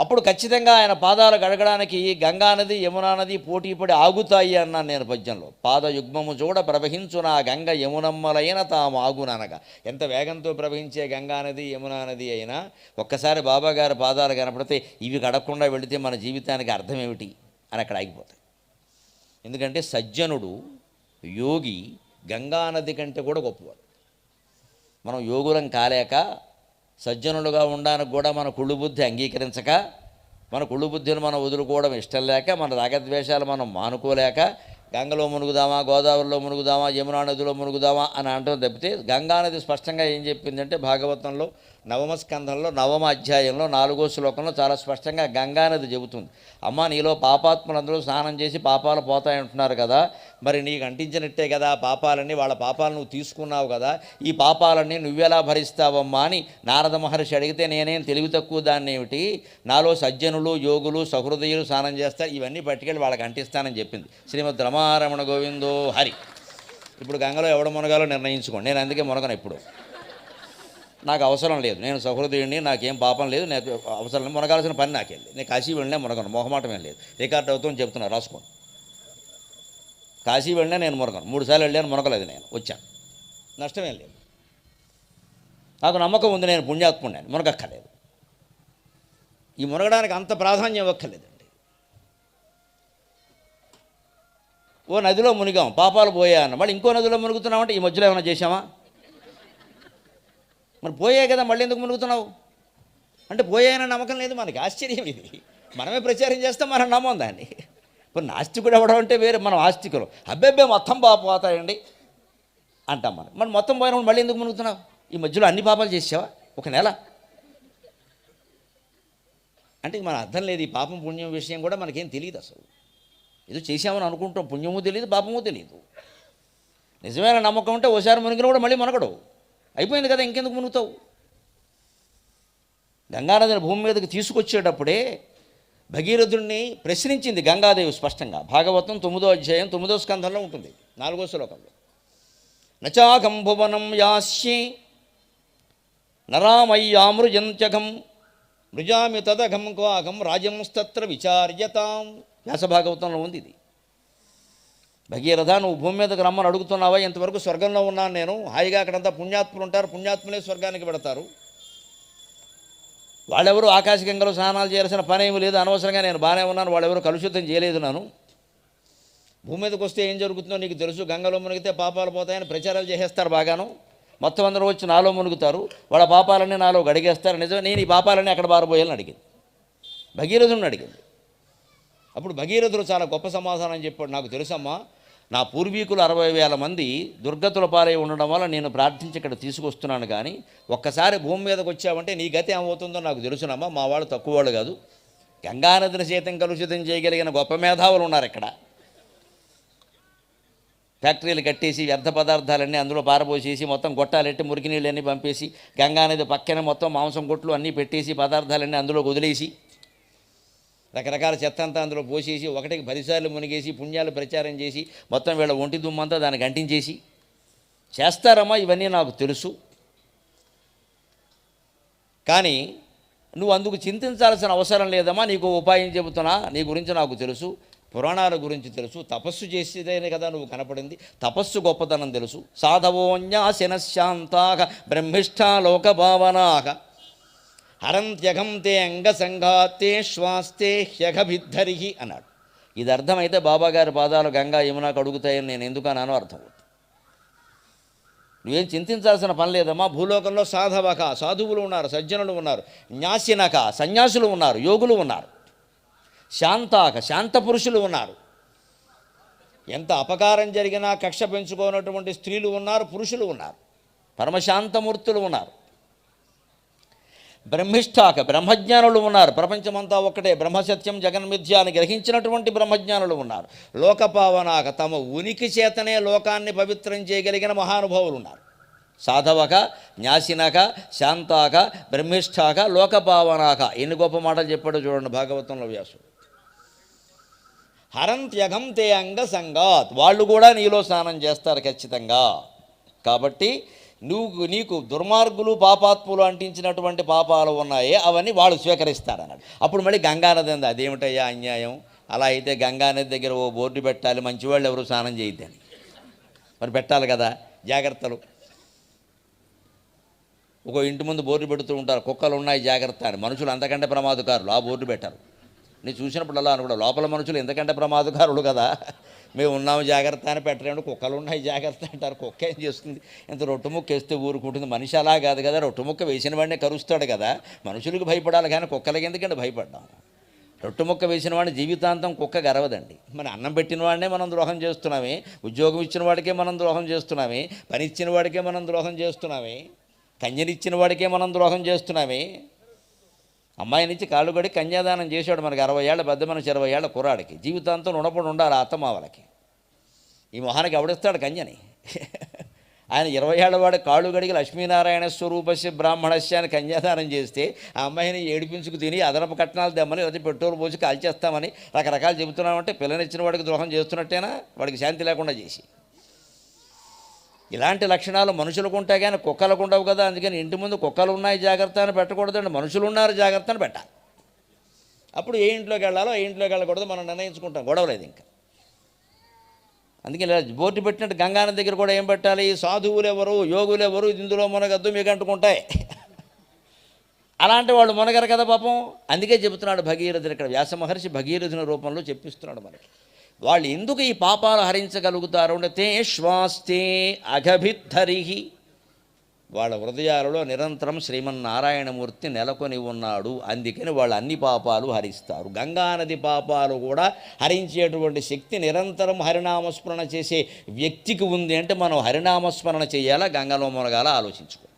అప్పుడు ఖచ్చితంగా ఆయన పాదాలు గడగడానికి గంగా నది యమునా నది పోటీ పడి ఆగుతాయి అన్నాను నేను పద్యంలో. పాదయుగ్మము చూడ ప్రవహించున గంగ యమునమ్మలైన తాము ఆగుననగా. ఎంత వేగంతో ప్రవహించే గంగా నది యమునా నది అయినా ఒక్కసారి బాబాగారి పాదాలు కనపడితే ఇవి గడకుండా వెళితే మన జీవితానికి అర్థం ఏమిటి అని అక్కడ ఆగిపోతాయి. ఎందుకంటే సజ్జనుడు యోగి గంగా నది కంటే కూడా గొప్పవాడు. మనం యోగులం కాలేక సజ్జనులుగా ఉండడానికి కూడా మన కుళ్ళు బుద్ధి అంగీకరించక మన కుళ్ళు బుద్ధిని మనం వదులుకోవడం ఇష్టం లేక మన రాగద్వేషాలు మనం మానుకోలేక గంగలో మునుగుదామా గోదావరిలో మునుగుదామా యమునా నదిలో మునుగుదామా అని అంటాం తప్పితే గంగా నది స్పష్టంగా ఏం చెప్పిందంటే భాగవతంలో నవమ స్కంధంలో నవమ అధ్యాయంలో నాలుగో శ్లోకంలో చాలా స్పష్టంగా గంగా నది చెబుతుంది. అమ్మ నీలో పాపాత్ములందరూ స్నానం చేసి పాపాలు పోతాయి అంటున్నారు కదా. మరి నీకు అంటించినట్టే కదా ఆ పాపాలన్నీ వాళ్ళ పాపాలు నువ్వు తీసుకున్నావు కదా. ఈ పాపాలన్నీ నువ్వెలా భరిస్తావమ్మా అని నారద మహర్షి అడిగితే నేనేం తెలివి తక్కువ దాన్ని ఏమిటి నాలో సజ్జనులు యోగులు సహృదయులు స్నానం చేస్తారు ఇవన్నీ పట్టుకెళ్ళి వాళ్ళకి అంటిస్తానని చెప్పింది. శ్రీమద్ రమారమణ గోవిందో హరి. ఇప్పుడు గంగలో ఎవడ మునగాలో నిర్ణయించుకోండి. నేను అందుకే మునగను ఇప్పుడు నాకు అవసరం లేదు. నేను సహృదయుడిని నాకేం పాపం లేదు. నాకు అవసరం లేదు. మునగాల్సిన పని నాకెళ్ళి నేను కాశీ వెళ్ళినా మునగను మొహమాటమేం లేదు. రికార్డ్ అవుతుందని చెప్తున్నా రాసుకోండి. కాశీ వెళ్ళినా నేను మునగను. మూడు సార్లు వెళ్ళాను మునగలేదు నేను. వచ్చాను. నష్టమేం లేదు. నాకు నమ్మకం ఉంది నేను పుణ్యాత్ముడిని. మునగక్కర్లేదు. ఈ మునగడానికి అంత ప్రాధాన్యం ఇవ్వక్కర్లేదండి ఓ నదిలో మునిగాం. పాపాలు పోయా అన్న మళ్ళీ ఇంకో నదిలో మునుగుతున్నామంటే ఈ మధ్యలో ఏమైనా చేశామా? మరి పోయే కదా మళ్ళీ ఎందుకు మునుగుతున్నావు? అంటే పోయాయన నమ్మకం లేదు మనకి. ఆశ్చర్యం ఇది. మనమే ప్రచారం చేస్తాం మనం నమ్మం దాన్ని. ఇప్పుడు నాస్తికుడు ఎవడం అంటే వేరే మనం ఆస్తికులు. అబ్బెబ్బే మొత్తం పాప పోతాయండి. అంటాం మనం. మనం మొత్తం పోయినప్పుడు మళ్ళీ ఎందుకు మునుగుతున్నావు? ఈ మధ్యలో అన్ని పాపాలు చేసావా ఒక నెల. అంటే మన అర్థం లేదు ఈ పాపం పుణ్యం విషయం కూడా మనకేం తెలియదు అసలు. ఏదో చేసామని అనుకుంటాం. పుణ్యము తెలియదు పాపము తెలియదు నిజమైన నమ్మకం ఉంటే ఓసారి మునిగిన కూడా మళ్ళీ మునగడు. అయిపోయింది కదా ఇంకెందుకు మునుగుతావు? గంగానదిని భూమి మీదకి తీసుకొచ్చేటప్పుడే భగీరథుడిని ప్రశ్నించింది గంగాదేవి స్పష్టంగా. భాగవతం తొమ్మిదో అధ్యాయం తొమ్మిదో స్కంధంలో ఉంటుంది నాలుగో శ్లోకంలో. నచాఘం భువనం యాస్యే నరామయ్యామృజంత్యఘం మృజామి తదఘం క్వాకం రాజంస్తత్ర విచార్యతాం. వ్యాసభాగవతంలో ఉంది ఇది. భగీరథ నువ్వు భూమి మీదకి రమ్మని అడుగుతున్నావా? ఇంతవరకు స్వర్గంలో ఉన్నాను నేను. హాయిగా అక్కడంతా పుణ్యాత్ములు ఉంటారు. పుణ్యాత్ములే స్వర్గానికి పెడతారు. వాళ్ళెవరు ఆకాశగంగలో స్నానాలు చేయాల్సిన పనేమి లేదు. అనవసరంగా నేను బాగానే ఉన్నాను. వాళ్ళెవరు కలుషితం చేయలేదు నన్ను. భూమి మీదకి వస్తే ఏం జరుగుతుందో నీకు తెలుసు. గంగలో మునిగితే పాపాలు పోతాయని ప్రచారాలు చేసేస్తారు బాగాను. మొత్తం అందరూ వచ్చి నాలో మునుగుతారు. వాళ్ళ పాపాలన్నీ నాలో గడిగేస్తారు. నిజమే నేను ఈ పాపాలన్నీ అక్కడ బారబోయాలని అడిగింది. భగీరథుని అడిగింది. అప్పుడు భగీరథుడు చాలా గొప్ప సమాధానం చెప్పాడు. నాకు తెలుసమ్మా నా పూర్వీకులు అరవై వేల మంది దుర్గతుల పాలై ఉండడం వల్ల నేను ప్రార్థించి ఇక్కడ తీసుకొస్తున్నాను కానీ ఒక్కసారి భూమి మీదకి వచ్చావంటే నీ గతి ఏమవుతుందో నాకు తెలుసునమ్మా. మా వాళ్ళు తక్కువ వాళ్ళు కాదు. గంగానదిని సైతం కలుషితం చేయగలిగిన గొప్ప మేధావులు ఉన్నారు ఇక్కడ. ఫ్యాక్టరీలు కట్టేసి వ్యర్థ పదార్థాలన్నీ అందులో పారబోసేసి మొత్తం గొట్టాలెట్టి మురికి నీళ్ళన్నీ పంపేసి గంగానది పక్కన మొత్తం మాంసం కొట్లు అన్నీ పెట్టేసి పదార్థాలన్నీ అందులో వదిలేసి రకరకాల చెత్త అంతా అందులో పోసేసి ఒకటికి పదిసార్లు మునిగేసి పుణ్యాలు ప్రచారం చేసి మొత్తం వీళ్ళ ఒంటి దుమ్మంతా దానికి అంటించేసి. చేస్తారమ్మా? ఇవన్నీ నాకు తెలుసు. కానీ నువ్వు అందుకు చింతించాల్సిన అవసరం లేదమ్మా. నీకు ఉపాయం చెబుతున్నా. నీ గురించి నాకు తెలుసు. పురాణాల గురించి తెలుసు. తపస్సు చేసేదేనే కదా నువ్వు కనపడింది. తపస్సు గొప్పతనం తెలుసు. సాధవోన్యాశనశాంతాక లోక భావనాక హరంత్యఘం తే అంగసంఘాతే శ్వాస్తే హ్యఘభిద్ధరిహి అన్నాడు. ఇది అర్థమైతే బాబాగారి పాదాలు గంగా యమున కడుగుతాయని నేను ఎందుకు అన్నానో అర్థం నువ్వేం చింతించాల్సిన పని లేదమ్మా. భూలోకంలో సాధవక సాధువులు ఉన్నారు సజ్జనులు ఉన్నారు న్యాసినక సన్యాసులు ఉన్నారు యోగులు ఉన్నారు శాంతాక శాంత పురుషులు ఉన్నారు. ఎంత అపకారం జరిగినా కక్ష పెంచుకోనటువంటి స్త్రీలు ఉన్నారు పురుషులు ఉన్నారు పరమశాంతమూర్తులు ఉన్నారు. బ్రహ్మిష్ఠాక బ్రహ్మజ్ఞానులు ఉన్నారు. ప్రపంచమంతా ఒక్కటే. బ్రహ్మసత్యం జగన్మిథ్య అని గ్రహించినటువంటి బ్రహ్మజ్ఞానులు ఉన్నారు. లోకపావనాక తమ ఉనికి చేతనే లోకాన్ని పవిత్రం చేయగలిగిన మహానుభావులు ఉన్నారు. సాధవక న్యాసినక శాంతాక బ్రహ్మిష్ఠాక లోకపావనాక. ఎన్ని గొప్ప మాటలు చెప్పాడో చూడండి భాగవతంలో వ్యాసుడు. హరంత్యగం తే అంగ సంగాత్. వాళ్ళు కూడా నీలో స్నానం చేస్తారు ఖచ్చితంగా. కాబట్టి నువ్వు నీకు దుర్మార్గులు పాపాత్ములు అంటించినటువంటి పాపాలు ఉన్నాయే అవన్నీ వాళ్ళు స్వీకరిస్తారన్నాడు. అప్పుడు మళ్ళీ గంగానది అంది అదేమిటయ్యా అన్యాయం? అలా అయితే గంగానది దగ్గర ఓ బోర్డు పెట్టాలి మంచివాళ్ళు ఎవరు స్నానం చేయొద్దని. మరి పెట్టాలి కదా జాగ్రత్తలు. ఒక ఇంటి ముందు బోర్డు పెడుతూ ఉంటారు కుక్కలు ఉన్నాయి జాగ్రత్త అని. మనుషులు అంతకంటే ప్రమాదకారులు ఆ బోర్డు పెట్టారు. నేను చూసినప్పుడు అలా అనుకూడ లోపల మనుషులు ఎంతకంటే ప్రమాదకారులు కదా. మేము ఉన్నాము జాగ్రత్త అని పెట్టలేము. కుక్కలు ఉన్నాయి జాగ్రత్త అంటారు. కుక్క ఏం చేస్తుంది? ఇంత రొట్టు ముక్క వేస్తే ఊరుకుంటుంది. మనిషి అలా కాదు కదా. రొట్టు ముక్క వేసిన వాడినే కరుస్తాడు కదా. మనుషులకు భయపడాలి కానీ కుక్కలకి ఎందుకంటే భయపడ్డాం? రొట్టు ముక్క వేసిన వాడిని జీవితాంతం కుక్క గరవదండి. మన అన్నం పెట్టిన వాడినే మనం ద్రోహం చేస్తున్నామే. ఉద్యోగం ఇచ్చిన వాడికే మనం ద్రోహం చేస్తున్నామే. పని ఇచ్చిన వాడికే మనం ద్రోహం చేస్తున్నామే. కంజనిచ్చిన వాడికే మనం ద్రోహం చేస్తున్నామే. అమ్మాయి నుంచి కాళ్ళు కడి కన్యాదానం చేశాడు మనకి అరవై ఏళ్ళ పెద్ద మనిషి ఇరవై ఏళ్ళ కుర్రాడికి. జీవితాంతం రుణపడి ఉండాలి అత్తమావలకి ఈ మొహానికి ఎవడిస్తాడు కన్యని? ఆయన ఇరవై ఏళ్ళవాడు కాళ్ళు గడికి లక్ష్మీనారాయణ స్వరూపస్య బ్రాహ్మణస్య అని కన్యాదానం చేస్తే ఆ అమ్మాయిని ఏడిపించుకు తిని అదనపు కట్నాలు దెమ్మని లేకపోతే పెట్రోల్ పోసి కాల్చేస్తామని రకరకాలు చెబుతున్నామంటే పిల్లనిచ్చిన వాడికి ద్రోహం చేస్తున్నట్టేనా? వాడికి శాంతి లేకుండా చేసి. ఇలాంటి లక్షణాలు మనుషులకు ఉంటాయి కానీ కుక్కలకు ఉండవు కదా. అందుకని ఇంటి ముందు కుక్కలు ఉన్నాయి జాగ్రత్త అని పెట్టకూడదండి. మనుషులు ఉన్నారు జాగ్రత్త అని పెట్టాలి. అప్పుడు ఏ ఇంట్లోకి వెళ్ళాలో ఏ ఇంట్లోకి వెళ్ళకూడదు. మనం నిర్ణయించుకుంటాం. గొడవలేదు ఇంకా. అందుకే ఇలా బోర్డు పెట్టినట్టు గంగాన దగ్గర కూడా ఏం పెట్టాలి? సాధువులు ఎవరు? యోగులు ఎవరు? ఇందులో మునగద్దు మీకు అంటుకుంటాయి. అలాంటి వాళ్ళు మునగరు కదా పాపం. అందుకే చెబుతున్నాడు భగీరథుని ఇక్కడ. వ్యాస మహర్షి భగీరథుని రూపంలో చెప్పిస్తున్నాడు మనకి. వాళ్ళు ఎందుకు ఈ పాపాలు హరించగలుగుతారు? అంటే శ్వాస్తే అఘభిద్ధరిహి వాళ్ళ హృదయాలలో నిరంతరం శ్రీమన్నారాయణమూర్తి నెలకొని ఉన్నాడు. అందుకని వాళ్ళు అన్ని పాపాలు హరిస్తారు. గంగానది పాపాలు కూడా హరించేటువంటి శక్తి నిరంతరం హరినామస్మరణ చేసే వ్యక్తికి ఉంది అంటే మనం హరినామస్మరణ చేయాలా? గంగలో మునగాల? ఆలోచించుకో.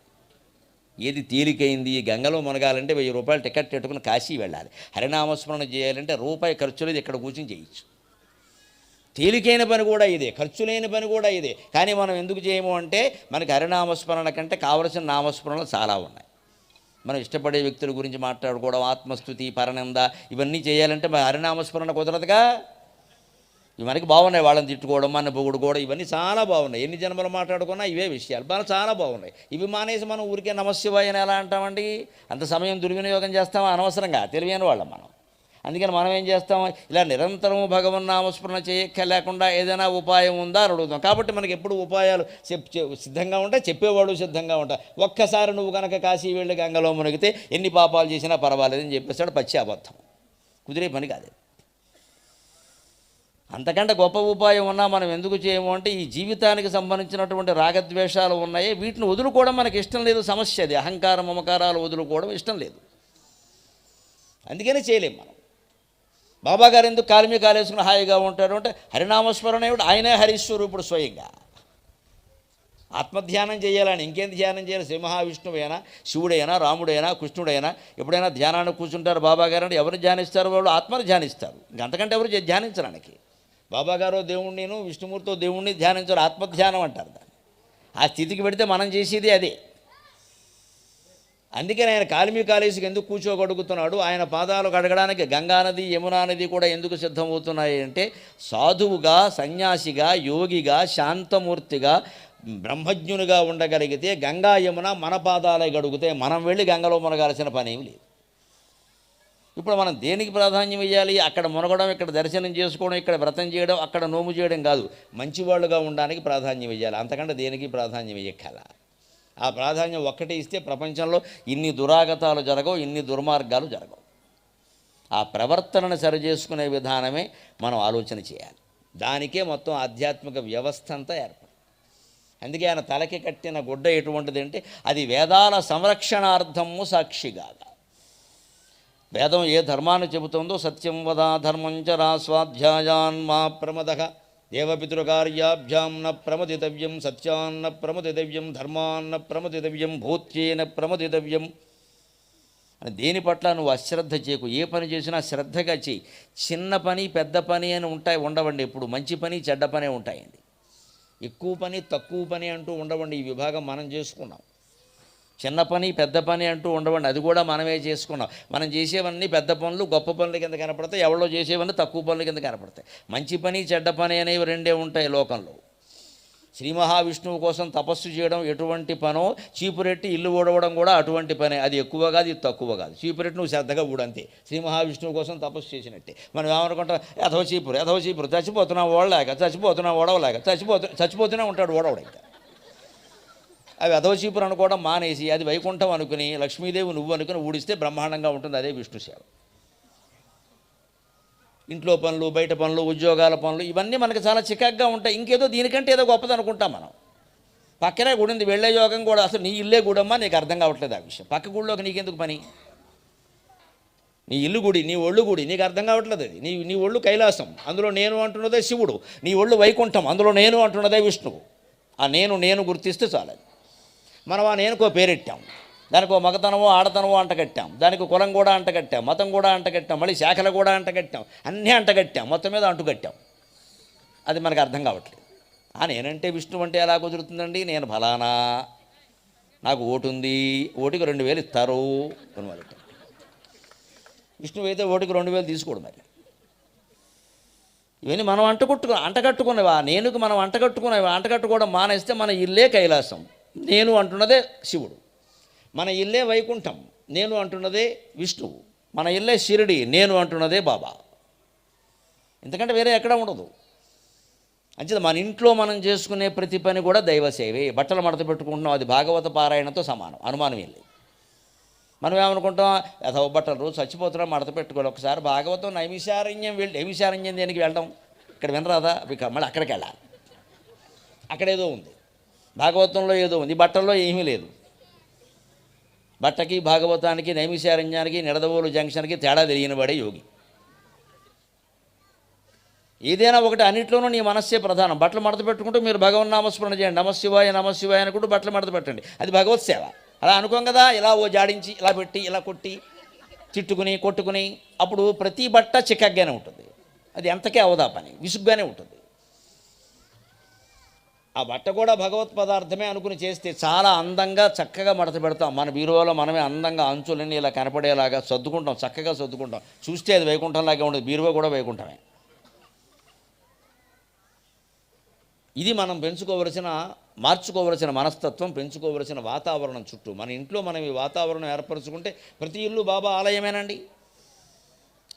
ఏది తేలికైంది? ఈ గంగలో మునగాలంటే వెయ్యి రూపాయలు టికెట్ పెట్టుకుని కాశీ వెళ్ళాలి. హరినామస్మరణ చేయాలంటే రూపాయి ఖర్చు లేదు ఇక్కడ కూర్చొని చేయొచ్చు. తేలికైన పని కూడా ఇదే ఖర్చు లేని పని కూడా ఇదే. కానీ మనం ఎందుకు చేయము అంటే మనకి హరినామస్మరణ కంటే కావలసిన నామస్మరణలు చాలా ఉన్నాయి. మనం ఇష్టపడే వ్యక్తుల గురించి మాట్లాడుకోవడం ఆత్మస్థుతి పరనంద ఇవన్నీ చేయాలంటే మన హరినామస్మరణ కుదరదుగా? ఇవి మనకి బాగున్నాయి వాళ్ళని తిట్టుకోవడం మన పొగుడుకోవడం కూడా ఇవన్నీ చాలా బాగున్నాయి. ఎన్ని జన్మలు మాట్లాడుకున్నా ఇవే విషయాలు. మన చాలా బాగున్నాయి. ఇవి మానేసి మనం ఊరికే నమశివాయ ఎలా అంటామండి? అంత సమయం దుర్వినియోగం చేస్తామా? అనవసరంగా తెలియని వాళ్ళం మనం. అందుకని మనం ఏం చేస్తాం? ఇలా నిరంతరము భగవన్ నామస్మరణ చేయక్క లేకుండా ఏదైనా ఉపాయం ఉందా అని అడుగుతాం. కాబట్టి మనకి ఎప్పుడు ఉపాయాలు చెప్ సిద్ధంగా ఉంటాయి చెప్పేవాడు సిద్ధంగా ఉంటాయి ఒక్కసారి నువ్వు కనుక కాశీ వెళ్ళి గంగలో మునిగితే ఎన్ని పాపాలు చేసినా పర్వాలేదని చెప్పేస్తాడు పచ్చి అబద్ధం. కుదిరే పని కాదు అంతకంటే గొప్ప ఉపాయం ఉన్నా మనం ఎందుకు చేయము అంటే ఈ జీవితానికి సంబంధించినటువంటి రాగద్వేషాలు ఉన్నాయి. వీటిని వదులుకోవడం మనకి ఇష్టం లేదు. సమస్య అది. అహంకారం మమకారాలు వదులుకోవడం ఇష్టం లేదు. అందుకనే చేయలేము మనం. బాబా గారు ఎందుకు కాలిమి కాలేసుకుని హాయిగా ఉంటారు అంటే హరినామస్మరణ ఏమిటి? ఆయనే హరిస్వరూపుడు స్వయంగా. ఆత్మధ్యానం చేయాలని ఇంకేం ధ్యానం చేయాలి? శ్రీ మహావిష్ణువైనా శివుడైనా రాముడైనా కృష్ణుడైనా ఎప్పుడైనా ధ్యానాన్ని కూర్చుంటారు బాబా గారు అంటే ఎవరు ధ్యానిస్తారు వాళ్ళు ఆత్మను ధ్యానిస్తారు. ఇంకంతకంటే ఎవరు ధ్యానించడానికి? బాబా గారు దేవుణ్ణిను విష్ణుమూర్తితో దేవుణ్ణి ధ్యానించారు ఆత్మధ్యానం అంటారు దాన్ని. ఆ స్థితికి పెడితే మనం చేసేది అదే. అందుకని ఆయన కాలిమి కాలేజీకి ఎందుకు కూర్చోగడుగుతున్నాడు? ఆయన పాదాలు కడగడానికి గంగానది యమునా నది కూడా ఎందుకు సిద్ధమవుతున్నాయి అంటే సాధువుగా సన్యాసిగా యోగిగా శాంతమూర్తిగా బ్రహ్మజ్ఞునిగా ఉండగలిగితే గంగా యమున మన పాదాలే గడుగుతే మనం వెళ్ళి గంగలో మునగాల్సిన పని ఏమి లేదు. ఇప్పుడు మనం దేనికి ప్రాధాన్యం ఇవ్వాలి అక్కడ మునగడం ఇక్కడ దర్శనం చేసుకోవడం ఇక్కడ వ్రతం చేయడం అక్కడ నోము చేయడం కాదు. మంచివాళ్ళుగా ఉండడానికి ప్రాధాన్యం ఇవ్వాలి అంతకంటే దేనికి ప్రాధాన్యం ఇయ్యక్కల ఆ ప్రాధాన్యం ఒక్కటే ఇస్తే ప్రపంచంలో ఇన్ని దురాగతాలు జరగవు ఇన్ని దుర్మార్గాలు జరగవు. ఆ ప్రవర్తనను సరిచేసుకునే విధానమే మనం ఆలోచన చేయాలి. దానికే మొత్తం ఆధ్యాత్మిక వ్యవస్థ అంతా ఏర్పడింది. అందుకే ఆయన తలకి కట్టిన గుడ్డ ఎటువంటిది అంటే అది వేదాల సంరక్షణార్థము సాక్షిగా వేదం ఏ ధర్మాన్ని చెబుతుందో సత్యం వదా ధర్మం చరా స్వాధ్యాయాన్ మా ప్రమద. దేవపితృకార్యాభ్యాం న ప్రమదితవ్యం సత్యాన్న ప్రమదితవ్యం ధర్మాన్న ప్రమదితవ్యం భూత్యేన ప్రమదితవ్యం. అని దేని పట్ల నువ్వు అశ్రద్ధ చేయకు? ఏ పని చేసినా శ్రద్ధగా చేయి. చిన్న పని పెద్ద పని అని ఉంటాయి ఉండవండి. ఇప్పుడు మంచి పని చెడ్డ పనే ఉంటాయండి. ఎక్కువ పని తక్కువ పని అంటూ ఉండవండి. ఈ విభాగం మనం చేసుకున్నాం. చిన్న పని పెద్ద పని అంటూ ఉండవండి. అది కూడా మనమే చేసుకున్నాం. మనం చేసేవన్నీ పెద్ద పనులు గొప్ప పనుల కింద కనపడతాయి. ఎవరో చేసేవన్నీ తక్కువ పనుల కింద కనపడతాయి. మంచి పని చెడ్డ పని అనేవి రెండే ఉంటాయి లోకంలో. శ్రీ మహావిష్ణువు కోసం తపస్సు చేయడం ఎటువంటి పనో చీపురెట్టి ఇల్లు ఊడవడం కూడా అటువంటి పనే. అది ఎక్కువ కాదు ఇది తక్కువ కాదు. చీపురెట్టి నువ్వు శ్రద్ధగా ఊడంతే శ్రీ మహావిష్ణువు కోసం తపస్సు చేసినట్టే. మనం ఏమనుకుంటాం? ఎథవ చీపురు ఎథవ చీపురు. చచ్చిపోతున్నావు ఓడలేక. చచ్చిపోతున్నావు ఓడవలేక. చచ్చిపోతు చచ్చిపోతూనే ఉంటాడు ఓడవడు ఇంకా. అవి అధవచీపురం కూడా అనుకోవడం మానేసి అది వైకుంఠం అనుకుని లక్ష్మీదేవి నువ్వు అనుకుని ఊడిస్తే బ్రహ్మాండంగా ఉంటుంది అదే విష్ణు సేవ. ఇంట్లో పనులు బయట పనులు ఉద్యోగాల పనులు ఇవన్నీ మనకు చాలా చికాగ్గా ఉంటాయి. ఇంకేదో దీనికంటే ఏదో గొప్పది అనుకుంటాం మనం. పక్కనే గుడి ఉంది వెళ్ళే యోగం కూడా అసలు నీ ఇల్లే గుడమ్మా నీకు అర్థం కావట్లేదు ఆ విషయం. పక్క గుడిలోకి నీకెందుకు పని? నీ ఇల్లు గుడి నీ ఒళ్ళు గుడి నీకు అర్థం కావట్లేదు అది. నీ నీ ఒళ్ళు కైలాసం అందులో నేను అంటున్నదే శివుడు. నీ ఒళ్ళు వైకుంఠం అందులో నేను అంటున్నదే విష్ణువు. ఆ నేను నేను గుర్తిస్తే చాలదు. మనం ఆ నేనుకో పేరెట్టాం. దానికి ఓ మగతనమో ఆడతనమో అంటగట్టాం. దానికి కులం కూడా అంటగట్టాం. మతం కూడా అంటగట్టాం. మళ్ళీ శాఖలు కూడా అంటగట్టాం. అన్నీ అంటగట్టాం. మొత్తం మీద అంటుకట్టాం అది మనకు అర్థం కావట్లేదు. ఆ నేనంటే విష్ణు అంటే ఎలా కుదురుతుందండి? నేను ఫలానా. నాకు ఓటు ఉంది ఓటుకి రెండు వేలు ఇస్తారు. అని మొదలెట్టాం విష్ణువు అయితే ఓటుకి రెండు వేలు తీసుకోడు మరి. ఇవన్నీ మనం అంటగొట్టుకు అంటగట్టుకునేవా? నేనుకు మనం అంటగట్టుకునేవా? అంటగట్టుకోవడం మానేస్తే మన ఇల్లే కైలాసం. నేను అంటున్నదే శివుడు. మన ఇల్లే వైకుంఠం. నేను అంటున్నదే విష్ణువు. మన ఇల్లే షిరిడి. నేను అంటున్నదే బాబా. ఎందుకంటే వేరే ఎక్కడ ఉండదు. అంచేది మన ఇంట్లో మనం చేసుకునే ప్రతి పని కూడా దైవ సేవే. బట్టలు మడత పెట్టుకుంటున్నాం. అది భాగవత పారాయణతో సమానం. అనుమానం ఏం మనం ఏమనుకుంటాం? అథవ బట్టలు రోజు చచ్చిపోతున్నాం మడత పెట్టుకోవాలి. ఒకసారి భాగవతం నైమిశారణ్యం వెళ్ళి నైమిశారణ్యం దేనికి వెళ్ళడం ఇక్కడ వినరాదా? మళ్ళీ అక్కడికి వెళ్ళాలి. అక్కడ ఏదో ఉంది. భాగవతంలో ఏదో ఉంది. బట్టల్లో ఏమీ లేదు. బట్టకి భాగవతానికి నైమిశారణ్యానికి నిడదవోలు జంక్షన్కి తేడా తెలియనివాడే యోగి. ఏదైనా ఒకటి అన్నింటిలోనూ నీ మనస్సే ప్రధానం. బట్టలు మడత పెట్టుకుంటూ మీరు భగవన్ నామస్మరణ చేయండి. నమశివాయ నమశివాయ అనుకుంటూ బట్టలు మడత పెట్టండి. అది భగవత్ సేవ. అలా అనుకోం కదా ఇలా ఓ జాడించి ఇలా పెట్టి ఇలా కొట్టి తిట్టుకుని కొట్టుకుని అప్పుడు ప్రతి బట్ట చిక్కగ్గానే ఉంటుంది. అది ఎంతకే అవదా పని విసుగ్గానే ఉంటుంది. ఆ బట్ట కూడా భగవత్ పదార్థమే అనుకుని చేస్తే చాలా అందంగా చక్కగా మడత పెడతాం. మన బీరువాలో మనమే అందంగా అంచులన్నీ ఇలా కనపడేలాగా సర్దుకుంటాం చక్కగా సర్దుకుంటాం. చూస్తే అది వైకుంఠంలాగే ఉండదు బీరువా కూడా వైకుంఠమే. ఇది మనం పెంచుకోవలసిన మార్చుకోవలసిన మనస్తత్వం పెంచుకోవలసిన వాతావరణం చుట్టూ. మన ఇంట్లో మనం ఈ వాతావరణం ఏర్పరచుకుంటే ప్రతి ఇల్లు బాబా ఆలయమేనండి.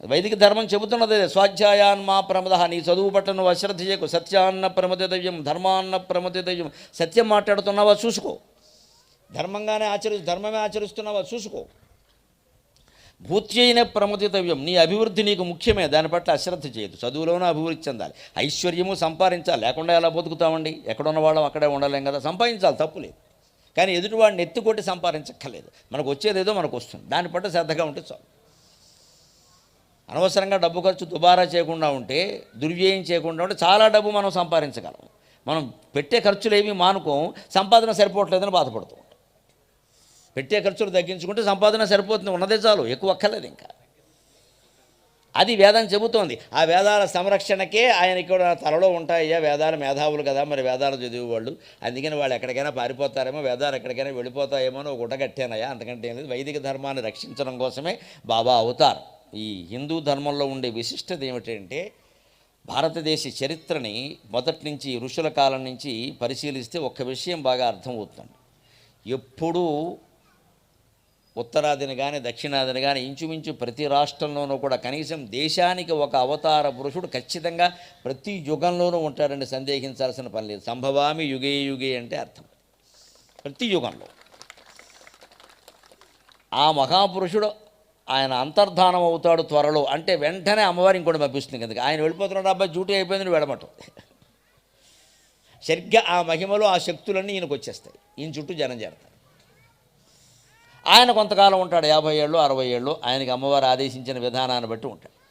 వైదిక ధర్మం చెబుతున్నదే స్వాధ్యాయాన్మా ప్రమద నీ చదువు పట్ల నువ్వు అశ్రద్ధ చేయకు సత్యాన్న ప్రమదితవ్యం ధర్మాన్న ప్రమదితవ్యం సత్యం మాట్లాడుతున్నావా చూసుకో. ధర్మంగానే ఆచరి ధర్మమే ఆచరిస్తున్నావా చూసుకో. భూత్యైన ప్రమదితవ్యం నీ అభివృద్ధి నీకు ముఖ్యమే దాని పట్ల అశ్రద్ధ చేయదు. చదువులోనూ అభివృద్ధి చెందాలి. ఐశ్వర్యము సంపాదించాలి. లేకుండా ఎలా బతుకుతామండి? ఎక్కడున్న వాళ్ళం అక్కడే ఉండలేం కదా. సంపాదించాలి తప్పులేదు కానీ ఎదుటివాడిని ఎత్తుకొట్టి సంపాదించక్కర్లేదు. మనకు వచ్చేదేదో మనకు వస్తుంది. దాని పట్ల శ్రద్ధగా ఉంటే చాలు. అనవసరంగా డబ్బు ఖర్చు దుబారా చేయకుండా ఉంటే దుర్వ్యయం చేయకుండా ఉంటే చాలా డబ్బు మనం సంపాదించగలం. మనం పెట్టే ఖర్చులు ఏమీ మానుకోం సంపాదన సరిపోవట్లేదని బాధపడుతూ ఉంటాం. పెట్టే ఖర్చులు తగ్గించుకుంటే సంపాదన సరిపోతుంది ఉన్నదే చాలు ఎక్కువ అక్కర్లేదు ఇంకా. అది వేదం చెబుతోంది. ఆ వేదాల సంరక్షణకే ఆయనకి కూడా తలలో ఉంటాయ్యా వేదాల మేధావులు కదా మరి వేదాలు చదివేవాళ్ళు. అందుకని వాళ్ళు ఎక్కడికైనా పారిపోతారేమో వేదాలు ఎక్కడికైనా వెళ్ళిపోతాయేమో అని ఒక గుడ్డ కట్టానయ్యా. అంతకంటే ఏం లేదు. వైదిక ధర్మాన్ని రక్షించడం కోసమే బాబా అవుతారు. ఈ హిందూ ధర్మంలో ఉండే విశిష్టత ఏమిటంటే భారతదేశ చరిత్రని మొదటి నుంచి ఋషుల కాలం నుంచి పరిశీలిస్తే ఒక్క విషయం బాగా అర్థమవుతుంది ఎప్పుడూ ఉత్తరాదిని కానీ దక్షిణాదిని కానీ ఇంచుమించు ప్రతి రాష్ట్రంలోనూ కూడా కనీసం దేశానికి ఒక అవతార పురుషుడు ఖచ్చితంగా ప్రతి యుగంలోనూ ఉంటాడని సందేహించాల్సిన పని లేదు. సంభవామి యుగే యుగే అంటే అర్థం. ప్రతి యుగంలో. ఆ మహాపురుషుడు ఆయన అంతర్ధానం అవుతాడు త్వరలో. అంటే వెంటనే అమ్మవారి ఇంకోటి పంపిస్తుంది కనుక ఆయన వెళ్ళిపోతున్నాడు అబ్బాయి డ్యూటీ అయిపోయింది నువ్వు వెళ్ళమటం సరిగ్గా ఆ మహిమలో ఆ శక్తులన్నీ ఈయనకు వచ్చేస్తాయి. ఈయన చుట్టూ జనం చేరతారు. ఆయన కొంతకాలం ఉంటాడు యాభై ఏళ్ళు అరవై ఏళ్ళు. ఆయనకి అమ్మవారు ఆదేశించిన విధానాన్ని బట్టి ఉంటాడు.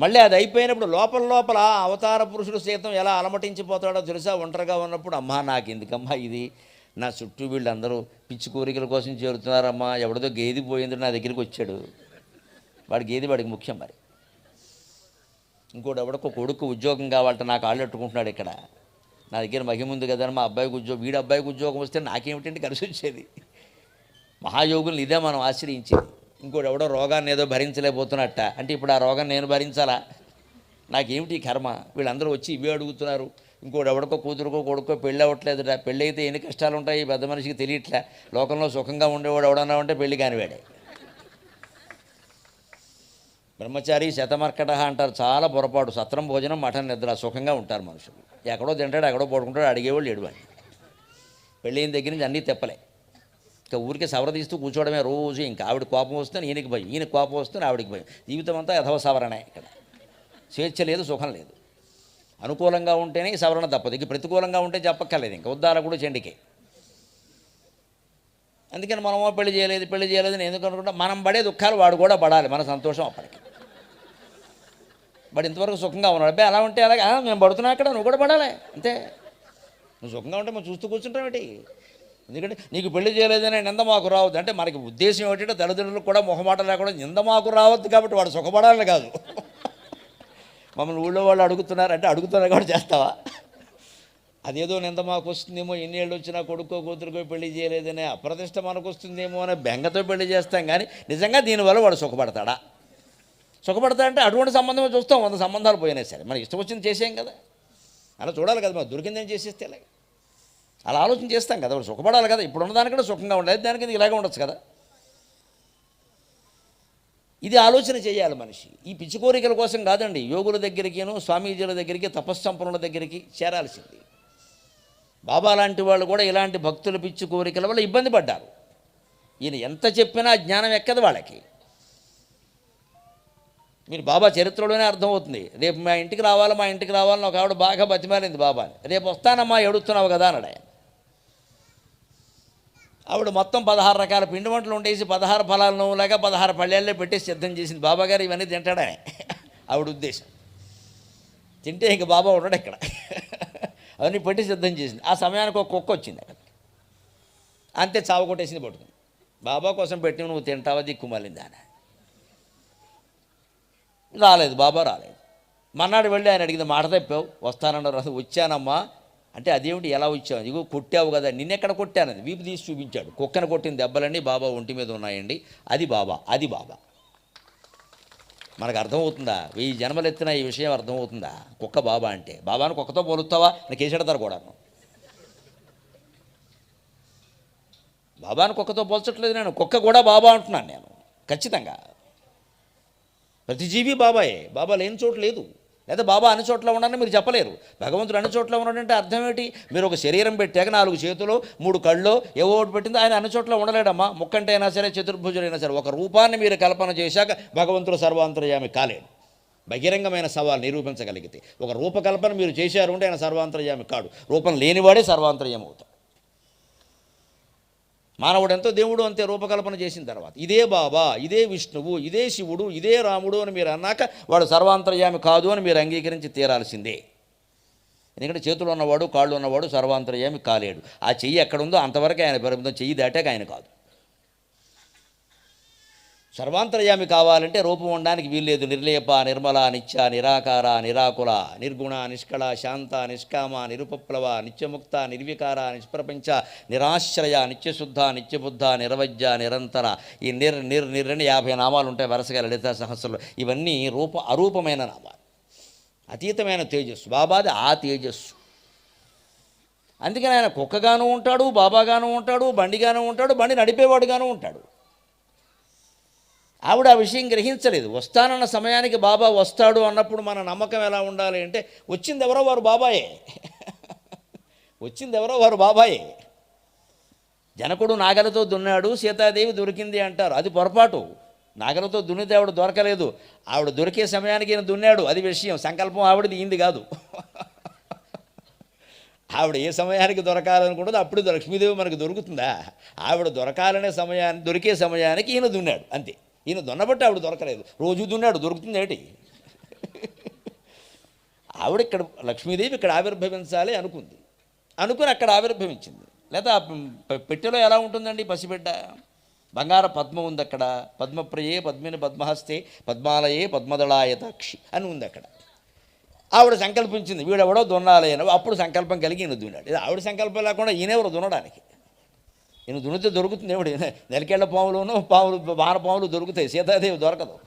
మళ్ళీ అది అయిపోయినప్పుడు లోపల లోపల అవతార పురుషుడు సైతం ఎలా అలమటించిపోతాడో తెలుసా? ఒంటరిగా ఉన్నప్పుడు అమ్మా నాకు ఎందుకమ్మా ఇది? నా చుట్టూ వీళ్ళందరూ పిచ్చి కోరికల కోసం చేరుతున్నారమ్మా ఎవడదో గేది పోయిందో నా దగ్గరికి వచ్చాడు. వాడి గేది వాడికి ముఖ్యం మరి. ఇంకోటి ఎవడికో కొడుకు ఉద్యోగం కావాలంటే నాకు ఆళ్ళు పెట్టుకుంటున్నాడు ఇక్కడ. నా దగ్గర మహిముంది కదా మా అబ్బాయికి ఉద్యోగం వీడి అబ్బాయికి ఉద్యోగం వస్తే నాకేమిటంటే కలిసి వచ్చేది? మహాయోగుల్ని ఇదే మనం ఆశ్రయించేది. ఇంకోటి ఎవడో రోగాన్ని ఏదో భరించలేకపోతున్నట్ట. అంటే ఇప్పుడు ఆ రోగాన్ని నేను భరించాలా? నాకేమిటి కర్మ? వీళ్ళందరూ వచ్చి ఇవే అడుగుతున్నారు. ఇంకోటి ఎవడికో కూతురుకో కొడుకో పెళ్ళి అవ్వట్లేదురా. పెళ్ళి అయితే ఎన్ని కష్టాలు ఉంటాయి పెద్ద మనిషికి తెలియట్లే. లోకంలో సుఖంగా ఉండేవాడు ఎవడన్నా ఉంటే పెళ్ళి కానివాడే. బ్రహ్మచారి శతమర్కట అంటారు. చాలా పొరపాటు. సత్రం భోజనం మఠం నిద్ర. సుఖంగా ఉంటారు మనుషులు. ఎక్కడో తింటాడు ఎక్కడో పడుకుంటాడు అడిగేవాళ్ళు ఏడువాడి పెళ్ళైన దగ్గర నుంచి అన్నీ తెప్పలే. ఇంకా ఊరికే సవర తీస్తూ కూర్చోవడమే రోజు. ఇంకా ఆవిడ కోపం వస్తే ఈయనకి భయం. ఈయన కోపం వస్తే ఆవిడకి భయం. జీవితం అంతా యథవ సవరణే ఇక్కడ. స్వేచ్ఛ లేదు సుఖం లేదు. అనుకూలంగా ఉంటేనే ఈ సవరణ తప్పదు. ఇక ప్రతికూలంగా ఉంటే చెప్పక్కర్లేదు ఇంకా. ఉద్దారకుడు చెండికే. అందుకని మనమో పెళ్ళి చేయలేదు పెళ్ళి చేయలేదు అని ఎందుకు అనుకుంటా? మనం పడే దుఃఖాలు వాడు కూడా పడాలి. మన సంతోషం అప్పటికి. వాడు ఇంతవరకు సుఖంగా ఉన్నాడు. అబ్బాయి అలా ఉంటే అలాగే. మేము పడుతున్నా అక్కడ నువ్వు కూడా పడాలి. అంతే. నువ్వు సుఖంగా ఉంటే మనం చూస్తూ కూర్చుంటామేంటి ఎందుకంటే నీకు పెళ్ళి చేయలేదని నింద మాకు రావద్దు. అంటే మనకి ఉద్దేశం ఏమిటంటే తల్లిదండ్రులకు కూడా మొహమాట లేకుండా నింద మాకు రావద్దు కాబట్టి వాడు సుఖపడాలని కాదు. మమ్మల్ని ఊళ్ళో వాళ్ళు అడుగుతున్నారు అంటే అడుగుతున్నారు కూడా చేస్తావా? అదేదో నింద మాకు వస్తుందేమో ఎన్ని ఏళ్ళు వచ్చినా కొడుకో కూతురుకో పెళ్ళి చేయలేదనే అప్రతిష్ట మనకు వస్తుందేమో అనే బెంగతో పెళ్ళి చేస్తాం కానీ నిజంగా దీనివల్ల వాడు సుఖపడతాడా? సుఖపడతాడంటే అటువంటి సంబంధం చూస్తాం వంద సంబంధాలు పోయినాయి సరే. మనకి ఇష్టం వచ్చింది చేసేం కదా. అలా చూడాలి కదా మరి దొరికిందని చేసేస్తే ఎలాగ? అలా ఆలోచన చేస్తాం కదా వాడు సుఖపడాలి కదా. ఇప్పుడున్న దానికంటే సుఖంగా ఉండాలి దానికి ఇలాగే ఉండొచ్చు కదా. ఇది ఆలోచన చేయాలి మనిషి. ఈ పిచ్చి కోరికల కోసం కాదండి యోగుల దగ్గరికిను స్వామీజీల దగ్గరికి తపస్సంపన్నుల దగ్గరికి చేరాల్సింది. బాబా లాంటి వాళ్ళు కూడా ఇలాంటి భక్తుల పిచ్చి కోరికల వల్ల ఇబ్బంది పడ్డారు. ఈయన ఎంత చెప్పినా జ్ఞానం ఎక్కదు వాళ్ళకి. మీరు బాబా చరిత్రలోనే అర్థమవుతుంది రేపు మా ఇంటికి రావాలి మా ఇంటికి రావాలని ఒక ఆవిడ బాగా బతిమాలింది బాబాని. రేపు వస్తానమ్మా ఎడుతున్నావు కదా అన్నాడు ఆయన ఆవిడ మొత్తం పదహారు రకాల పిండి వంటలు ఉండేసి పదహారు ఫలాలు లాగా పదహారు పళ్ళేళ్ళే పెట్టేసి సిద్ధం చేసింది. బాబా గారు ఇవన్నీ తింటాడని ఆవిడ ఉద్దేశం. తింటే ఇంక బాబా ఉండడు ఇక్కడ. అవన్నీ పెట్టి సిద్ధం చేసింది. ఆ సమయానికి ఒక కుక్క వచ్చింది అక్కడ అంతే చావు కొట్టేసింది పట్టుకుంది. బాబా కోసం పెట్టి నువ్వు తింటావా దిక్కుమాలింది ఆయన రాలేదు బాబా రాలేదు. మన్నాడు వెళ్ళి ఆయన అడిగింది మాట తప్పావు? వస్తానన్నారు అసలు వచ్చానమ్మా. అంటే అదేమిటి ఎలా వచ్చావు ఇగో కొట్టావు కదా నిన్నెక్కడ కొట్టానది వీపు తీసి చూపించాడు. కుక్కను కొట్టిన దెబ్బలన్నీ బాబా ఒంటి మీద ఉన్నాయండి. అది బాబా అది బాబా. మనకు అర్థమవుతుందా వెయ్యి జన్మలెత్తిన ఈ విషయం అర్థమవుతుందా? కుక్క బాబా అంటే. బాబాను కుక్కతో పోలుస్తావా? నాకు కేసెడతారు కూడాను. బాబాను కుక్కతో పోల్చట్లేదు నేను. కుక్క కూడా బాబా అంటున్నాను నేను. ఖచ్చితంగా. ప్రతి జీవి బాబాయే. బాబా లేని చోటు లేదు. లేదా బాబా అన్ని చోట్ల ఉన్నాడని మీరు చెప్పలేరు. భగవంతుడు అన్ని చోట్ల ఉన్నాడంటే అర్థం ఏంటి మీరు ఒక శరీరం పెట్టాక నాలుగు చేతులు మూడు కళ్ళు ఏవో ఒకటి పెట్టింది ఆయన అన్ని చోట్ల ఉండలేడమ్మా. ముక్కంటే అయినా సరే చతుర్భుజుడైనా సరే ఒక రూపాన్ని మీరు కల్పన చేశాక భగవంతుడు సర్వాంతర్యామి కాలేడు బహిరంగమైన సవాల్ నిరూపించగలిగితే. ఒక రూపకల్పన మీరు చేశారు అంటే ఆయన సర్వాంతర్యామి కాడు. రూపం లేనివాడే సర్వాంతర్యం అవుతాడు మానవుడు ఎంతో దేవుడు అంతే రూపకల్పన చేసిన తర్వాత ఇదే బాబా ఇదే విష్ణువు ఇదే శివుడు ఇదే రాముడు అని మీరు అన్నాక వాడు సర్వాంతర్యామి కాదు అని మీరు అంగీకరించి తీరాల్సిందే. ఎందుకంటే చేతులు ఉన్నవాడు కాళ్ళు ఉన్నవాడు సర్వాంతర్యామి కాలేడు. ఆ చెయ్యి ఎక్కడుందో అంతవరకు ఆయన పరిమితం చెయ్యి దాటాక ఆయన కాదు. సర్వాంతర్యామి కావాలంటే రూపం ఉండడానికి వీల్లేదు. నిర్లేప నిర్మల నిత్య నిరాకార నిరాకుల నిర్గుణ నిష్కళ శాంత నిష్కామ నిరుపప్లవ నిత్యముక్త నిర్వికార నిష్ప్రపంచ నిరాశ్రయ నిత్యశుద్ధ నిత్యబుద్ధ నిరవజ్య నిరంతర ఈ నిర్ నిర్ నిర్ని యాభై నామాలు ఉంటాయి వరుసగా లలిత సహస్రంలో. ఇవన్నీ రూప అరూపమైన నామాలు. అతీతమైన తేజస్సు. బాబాది ఆ తేజస్సు. అందుకని ఆయన కుక్కగాను ఉంటాడు బాబాగాను ఉంటాడు బండిగాను ఉంటాడు బండి నడిపేవాడుగాను ఉంటాడు. ఆవిడ ఆ విషయం గ్రహించలేదు. వస్తానన్న సమయానికి బాబా వస్తాడు అన్నప్పుడు మన నమ్మకం ఎలా ఉండాలి అంటే వచ్చింది ఎవరో వారు బాబాయే. వచ్చింది ఎవరో వారు బాబాయే. జనకుడు నాగలతో దున్నాడు సీతాదేవి దొరికింది అంటారు. అది పొరపాటు. నాగలతో దున్నితే ఆవిడ దొరకలేదు. ఆవిడ దొరికే సమయానికి ఈయన దున్నాడు. అది విషయం. సంకల్పం ఆవిడది ఈంది కాదు. ఆవిడ ఏ సమయానికి దొరకాలనుకుంటుందో అప్పుడు లక్ష్మీదేవి మనకు దొరుకుతుందా? ఆవిడ దొరకాలనే సమయాన్ని దొరికే సమయానికి ఈయన దున్నాడు. అంతే. ఈయన దొన్నబట్టి ఆవిడ దొరకలేదు. రోజు దున్నాడు దొరుకుతుంది ఏంటి? ఆవిడ ఇక్కడ లక్ష్మీదేవి ఇక్కడ ఆవిర్భవించాలి అనుకుంది. అనుకుని అక్కడ ఆవిర్భవించింది. లేదా పెట్టెలో ఎలా ఉంటుందండి పసిబిడ్డ? బంగార పద్మ ఉంది అక్కడ. పద్మప్రియే పద్మిని పద్మహస్తే పద్మాలయే పద్మదళాయతాక్షి అని ఉంది అక్కడ. ఆవిడ సంకల్పించింది. వీడెవడో దున్నాలి అని. అప్పుడు సంకల్పం కలిగి ఈయన దున్నాడు. ఇది ఆవిడ సంకల్పం లేకుండా ఈయనెవరు దున్నడానికి? నేను దున్నితే దొరుకుతుంది ఎవడు? నెలకెళ్ళ పాములోనూ పాములు వాన పాములు దొరుకుతాయి. సీతాదేవి దొరకదు.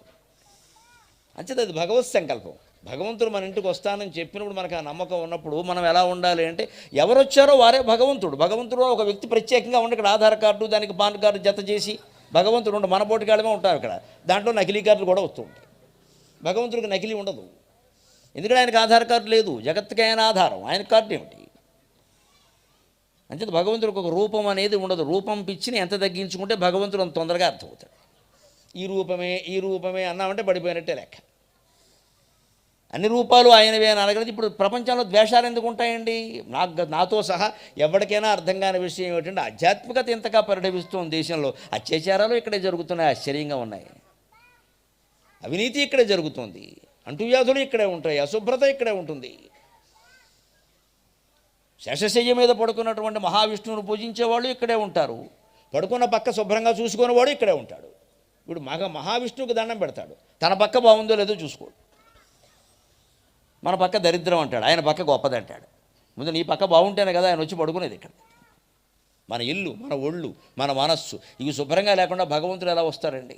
అంచేది అది భగవత్ సంకల్పం. భగవంతుడు మన ఇంటికి వస్తానని చెప్పినప్పుడు మనకు ఆ నమ్మకం ఉన్నప్పుడు మనం ఎలా ఉండాలి అంటే ఎవరు వచ్చారో వారే భగవంతుడు. భగవంతుడు ఒక వ్యక్తి ప్రత్యేకంగా ఉండి ఇక్కడ ఆధార్ కార్డు దానికి పాన్ కార్డు జత చేసి భగవంతుడు ఉండు మన పోటీ ఉంటారు ఇక్కడ. దాంట్లో నకిలీ కార్డులు కూడా వస్తూ ఉంటాయి. భగవంతుడికి నకిలీ ఉండదు. ఎందుకంటే ఆయనకు ఆధార్ కార్డు లేదు. జగత్తుకి ఆయన ఆధారం. ఆయన కార్డు ఏమిటి? అంతే భగవంతుడికి ఒక రూపం అనేది ఉండదు. రూపం పిచ్చిని ఎంత తగ్గించుకుంటే భగవంతుడు అంత తొందరగా అర్థమవుతాడు. ఈ రూపమే ఈ రూపమే అన్నామంటే పడిపోయినట్టే లెక్క. అన్ని రూపాలు ఆయనవే అని అనగలదు ఇప్పుడు ప్రపంచంలో ద్వేషాలు ఎందుకు ఉంటాయండి? నాకు నాతో సహా ఎవరికైనా అర్థం కాని విషయం ఏమిటంటే ఆధ్యాత్మికత ఇంతగా పరిణమిస్తుంది దేశంలో. అత్యాచారాలు ఇక్కడే జరుగుతున్నాయి ఆశ్చర్యంగా ఉన్నాయి. అవినీతి ఇక్కడే జరుగుతుంది. అంటువ్యాధులు ఇక్కడే ఉంటాయి అశుభ్రత ఇక్కడే ఉంటుంది. శేషశయ్య మీద పడుకున్నటువంటి మహావిష్ణువును పూజించేవాళ్ళు ఇక్కడే ఉంటారు. పడుకున్న పక్క శుభ్రంగా చూసుకునేవాడు ఇక్కడే ఉంటాడు. ఇప్పుడు మగ మహావిష్ణువుకి దండం పెడతాడు. తన పక్క బాగుందో లేదో చూసుకోడు. మన పక్క దరిద్రం అంటాడు. ఆయన పక్క గొప్పదంటాడు ముందు నీ పక్క బాగుంటేనే కదా ఆయన వచ్చి పడుకునేది ఇక్కడ. మన ఇల్లు మన ఒళ్ళు మన మనస్సు ఇవి శుభ్రంగా లేకుండా భగవంతుడు ఎలా వస్తారండి?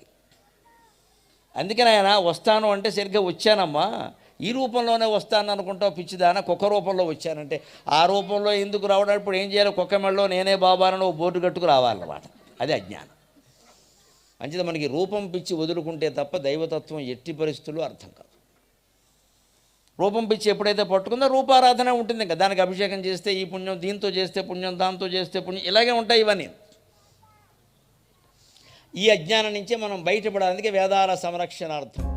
అందుకని ఆయన వస్తాను అంటే సరిగ్గా వచ్చానమ్మా. ఈ రూపంలోనే వస్తాను అనుకుంటావు పిచ్చిదాన కుక్క రూపంలో వచ్చానంటే ఆ రూపంలో ఎందుకు రావడానికి ఇప్పుడు ఏం చేయాలి? కుక్క మెళ్ళలో నేనే బాబానని ఓ బోర్డు కట్టుకు రావాలన్నమాట. అది అజ్ఞానం. మంచిది మనకి రూపం పిచ్చి వదులుకుంటే తప్ప దైవతత్వం ఎట్టి పరిస్థితులు అర్థం కాదు. రూపం పిచ్చి ఎప్పుడైతే పట్టుకుందో రూపారాధన ఉంటుంది ఇంకా. దానికి అభిషేకం చేస్తే ఈ పుణ్యం దీంతో చేస్తే పుణ్యం దాంతో చేస్తే పుణ్యం ఇలాగే ఉంటాయి ఇవన్నీ. ఈ అజ్ఞానం నుంచే మనం బయటపడడానికి వేదాల సంరక్షణార్థం.